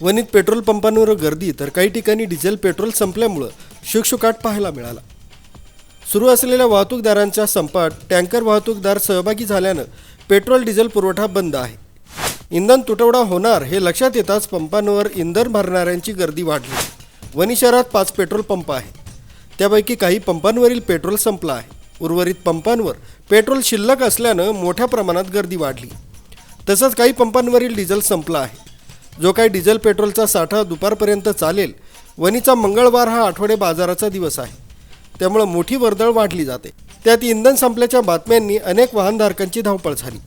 वणीत petrol पंपांवर गर्दी तर काही ठिकाणी डिझेल पेट्रोल संपल्यामुळं शुकशुकाट पाहायला मिळाला. सुरू असलेल्या वाहतूकदारांच्या संपात टँकर वाहतूकदार सहभागी झाल्यानं पेट्रोल डिझेल पुरवठा बंद आहे. इंधन तुटवडा होणार हे लक्षात येताच पंपांवर इंधन भरणाऱ्यांची गर्दी वाढली. वणी शहरात पाच पेट्रोल पंप आहे त्यापैकी काही पंपांवरील पेट्रोल संपलं आहे. उर्वरित पंपांवर पेट्रोल शिल्लक असल्यानं मोठ्या प्रमाणात गर्दी वाढली. तसंच काही पंपांवरील डिझेल संपला आहे. जो काही डिझेल पेट्रोलचा साठा दुपारपर्यंत चालेल वनीचा मंगळवार हा आठवडे बाजाराचा दिवस आहे. त्यामुळं मोठी वर्दळ वाढली जाते. त्यात इंधन संपल्याच्या बातम्यांनी अनेक वाहनधारकांची धावपळ झाली.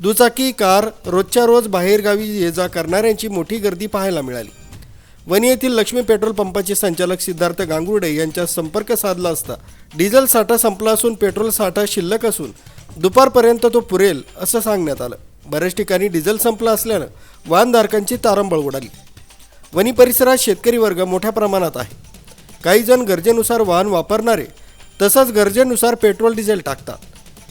दुचाकी कार रोजच्या रोज बाहेरगावी ये जा करणाऱ्यांची मोठी गर्दी पाहायला मिळाली. वणी येथील लक्ष्मी पेट्रोल पंपाचे संचालक सिद्धार्थ गांगुर्डे यांच्या संपर्क साधला असता डिझेल साठा संपला असून पेट्रोल साठा शिल्लक असून दुपारपर्यंत तो पुरेल असं सांगण्यात आलं. बऱ्याच ठिकाणी डिझेल संपला असल्यानं वाहनधारकांची तारंबळ उडाली. वनी परिसरात शेतकरी वर्ग मोठ्या प्रमाणात आहे. काही जण गरजेनुसार वाहन वापरणारे तसंच गरजेनुसार पेट्रोल डिझेल टाकतात.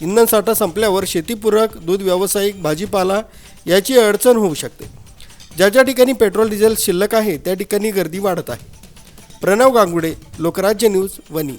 इंधन साठा संपल्यावर शेतीपूरक दूध व्यावसायिक भाजीपाला याची अडचण होऊ शकते. ज्या ज्या ठिकाणी पेट्रोल डिझेल शिल्लक आहे त्या ठिकाणी गर्दी वाढत आहे. प्रणव गांगुडे लोकराज्य न्यूज वनी